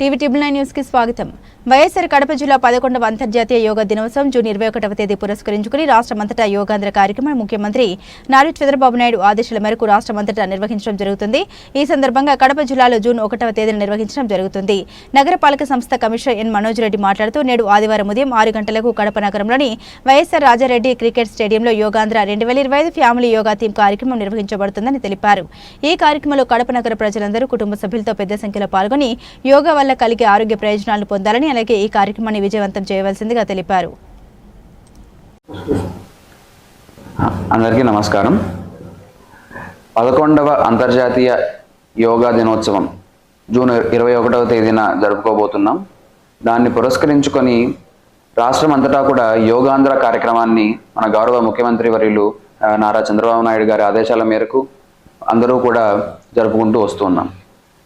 TV triple nine న్యూస్కి స్వాగతం. వైఎస్ఆర్ కడప జిల్లా పదకొండవ అంతర్జాతీయ యోగా దినోత్సవం జూన్ ఇరవై ఒకటవ తేదీ పురస్కరించుకుని రాష్ట్రమంతటా యోగాంధ్ర కార్యక్రమం ముఖ్యమంత్రి నారా చంద్రబాబు నాయుడు ఆదేశాల మేరకు రాష్ట్రమంతటా నిర్వహించడం జరుగుతుంది. ఈ సందర్భంగా కడప జిల్లాలో జూన్ ఒకటవ తేదీన నిర్వహించడం జరుగుతుంది. నగరపాలక సంస్థ కమిషనర్ ఎన్ మనోజ్ రెడ్డి మాట్లాడుతూ నేడు ఆదివారం ఉదయం ఆరు గంటలకు కడప నగరంలోని వైఎస్ఆర్ రాజారెడ్డి క్రికెట్ స్టేడియంలో యోగాంధ్ర రెండు వేల ఇరవై ఐదు ఫ్యామిలీ యోగా థీమ్ కార్యక్రమం నిర్వహించబడుతుందని తెలిపారు. ఈ కార్యక్రమంలో కడప నగర ప్రజలందరూ కుటుంబ సభ్యులతో పెద్ద సంఖ్యలో పాల్గొని యోగా వల్ల కలిగే ఆరోగ్య ప్రయోజనాలను పొందాలని అలాగే ఈ కార్యక్రమాన్ని విజయవంతం చేయవలసిందిగా తెలిపారు. అందరికీ నమస్కారం. పదకొండవ అంతర్జాతీయ యోగా దినోత్సవం జూన్ ఇరవై ఒకటవ తేదీన జరుపుకోబోతున్నాం. దాన్ని పురస్కరించుకొని రాష్ట్రం అంతటా కూడా యోగాంధ్ర కార్యక్రమాన్ని మన గౌరవ ముఖ్యమంత్రి వర్యులు నారా చంద్రబాబు నాయుడు గారి ఆదేశాల మేరకు అందరూ కూడా జరుపుకుంటూ వస్తున్నాం.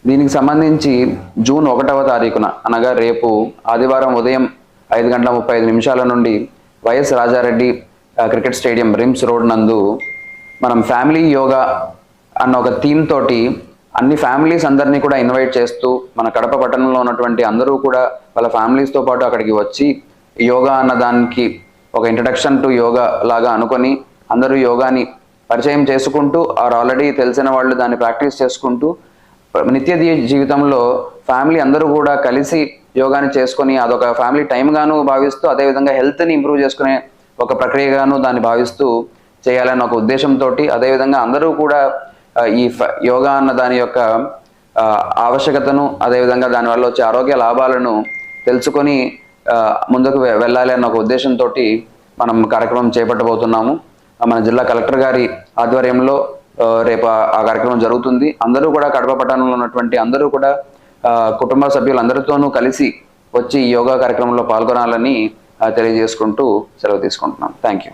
దీనికి సంబంధించి జూన్ ఒకటవ తారీఖున అనగా రేపు ఆదివారం ఉదయం ఐదు గంటల ముప్పై ఐదు నిమిషాల నుండి YS Rajareddy cricket stadium RIMS road నందు మనం ఫ్యామిలీ యోగా అన్న ఒక థీమ్ తోటి అన్ని ఫ్యామిలీస్ అందరినీ కూడా ఇన్వైట్ చేస్తూ మన కడప పట్టణంలో ఉన్నటువంటి అందరూ కూడా వాళ్ళ ఫ్యామిలీస్తో పాటు అక్కడికి వచ్చి యోగా అన్న దానికి ఒక ఇంట్రడక్షన్ టు యోగా లాగా అనుకొని అందరూ యోగాని పరిచయం చేసుకుంటూ ఆర్ ఆల్రెడీ తెలిసిన వాళ్ళు దాన్ని ప్రాక్టీస్ చేసుకుంటూ నిత్య జీవితంలో ఫ్యామిలీ అందరూ కూడా కలిసి యోగాని చేసుకొని అదొక ఫ్యామిలీ టైంగాను భావిస్తూ అదేవిధంగా హెల్త్ని ఇంప్రూవ్ చేసుకునే ఒక ప్రక్రియగాను దాన్ని భావిస్తూ చేయాలన్న ఒక ఉద్దేశంతో అదేవిధంగా అందరూ కూడా ఈ ఫ- యోగా అన్న దాని యొక్క ఆవశ్యకతను అదేవిధంగా దానివల్ల వచ్చే ఆరోగ్య లాభాలను తెలుసుకొని ముందుకు వె- వెళ్ళాలి అన్న ఒక ఉద్దేశంతో మనం కార్యక్రమం చేపట్టబోతున్నాము. మన జిల్లా కలెక్టర్ గారి ఆధ్వర్యంలో రేపు ఆ- కార్యక్రమం జరుగుతుంది. అందరూ కూడా కడప పట్టణంలో ఉన్నటువంటి అందరూ కూడా కుటుంబ సభ్యులందరితోనూ కలిసి వచ్చి యోగా కార్యక్రమంలో పాల్గొనాలని తెలియజేసుకుంటూ సెలవు తీసుకుంటున్నాం. Thank you